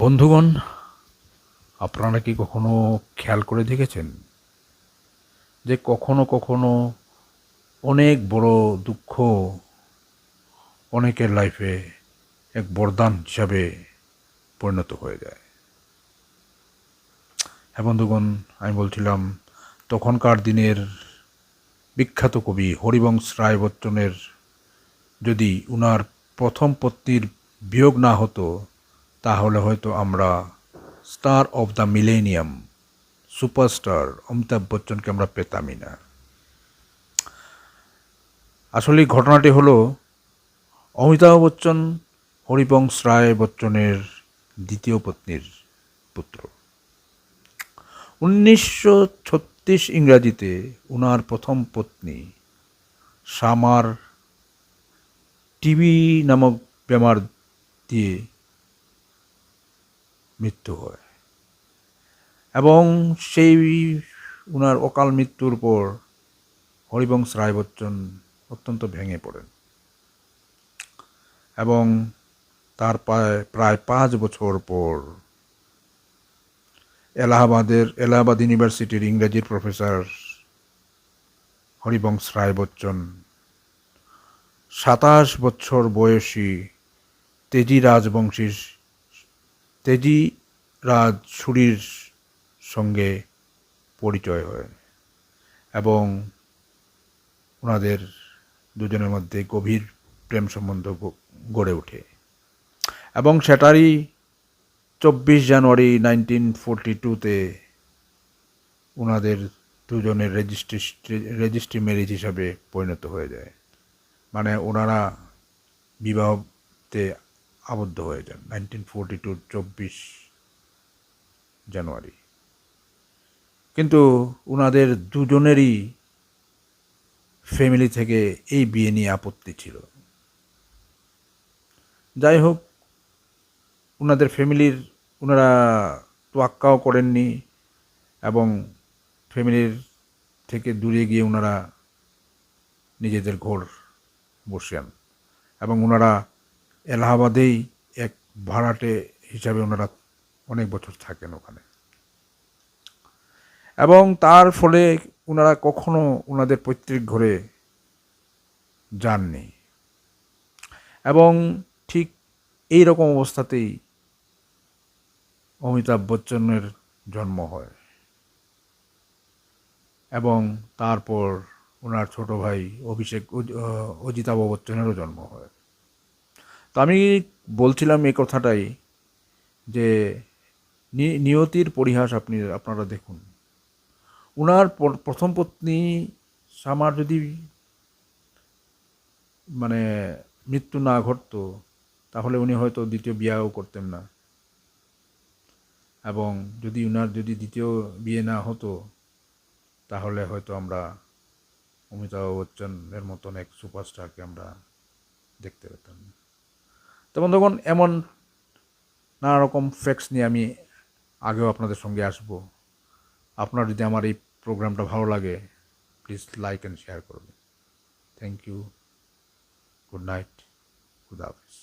বন্ধুগণ, আপনারা কি কখনো খেয়াল করে দেখেছেন যে কখনো কখনো অনেক বড় দুঃখ অনেকের লাইফে এক বরদান হিসাবে পরিণত হয়ে যায়? হ্যাঁ বন্ধুগণ, আমি বলছিলাম, তখনকার দিনের বিখ্যাত কবি হরিবংশ রায় বচ্চনের যদি উনার প্রথম পত্নীর বিয়োগ না হতো তাহলে হয়তো আমরা star of the millennium superstar Amitabh বচ্চনকে আমরা পেতামই না। আসলে ঘটনাটি হলো, অমিতাভ বচ্চন, হরিবংশ রায় বচ্চনের দ্বিতীয় পত্নীর পুত্র। উনিশশো ছত্রিশ ইংরাজিতে উনার প্রথম পত্নী সামার টিবি নামক বেমার দিয়ে মৃত্যু হয়। এবং সেই উনার অকাল মৃত্যুর পর হরিবংশ রায় বচ্চন অত্যন্ত ভেঙে পড়েন। এবং তার প্রায় পাঁচ বছর পর এলাহাবাদের, এলাহাবাদ ইউনিভার্সিটির ইংরেজির প্রফেসর হরিবংশ রায় বচ্চন সাতাশ বছর বয়সী তেজি রাজবংশীর তেজি রাজ সুরির সঙ্গে পরিচয় হয় এবং ওনাদের দুজনের মধ্যে গভীর প্রেম সম্বন্ধ গড়ে ওঠে। এবং সেটারই চব্বিশ জানুয়ারি নাইনটিন ফোরটি টুতে ওনাদের দুজনের রেজিস্ট্রি রেজিস্ট্রি ম্যারেজ হিসাবে পরিণত হয়ে যায়। মানে ওনারা বিবাহতে আবদ্ধ হয়ে যান। নাইনটিন ফোরটি টু চব্বিশ জানুয়ারি কিন্তু ওনাদের দুজনেরই ফ্যামিলি থেকে এই বিয়ে নিয়ে আপত্তি ছিল। যাই হোক ওনাদের ফ্যামিলির ওনারা তোয়াক্কাও করেননি এবং ফ্যামিলির থেকে দূরে গিয়ে ওনারা নিজেদের ঘর বসেন এবং ওনারা এলাহাবাদেই এক ভাড়াটে হিসাবে ওনারা অনেক বছর থাকেন ওখানে। এবং তার ফলে ওনারা কখনো ওনাদের পৈতৃক ঘরে যাননি। এবং ঠিক এই রকম অবস্থাতেই অমিতাভ বচ্চনের জন্ম হয়। এবং তারপর ওনার ছোট ভাই অভিষেক অজিতাভ বচ্চনেরও জন্ম হয়। তো আমি বলছিলাম এই কথাটাই যে নিয়তির পরিহাস আপনি, আপনারা দেখুন। উনার প্রথম পত্নী সামার যদি মানে মৃত্যু না ঘটতো, তাহলে উনি হয়তো দ্বিতীয় বিয়েও করতেন না। এবং যদি উনার যদি দ্বিতীয় বিয়ে না হতো, তাহলে হয়তো আমরা অমিতাভ বচ্চনের মতন এক সুপারস্টারকে আমরা দেখতে পেতাম। তো বন্ধুগণ, এমন নানা রকম ফ্যাক্টস নিয়ে আমি আগেও আপনাদের সঙ্গে আসব। আপনার যদি আমার এই প্রোগ্রামটা ভালো লাগে প্লিজ লাইক অ্যান্ড শেয়ার করবেন থ্যাংক ইউ গুড নাইট খুদা হাফিজ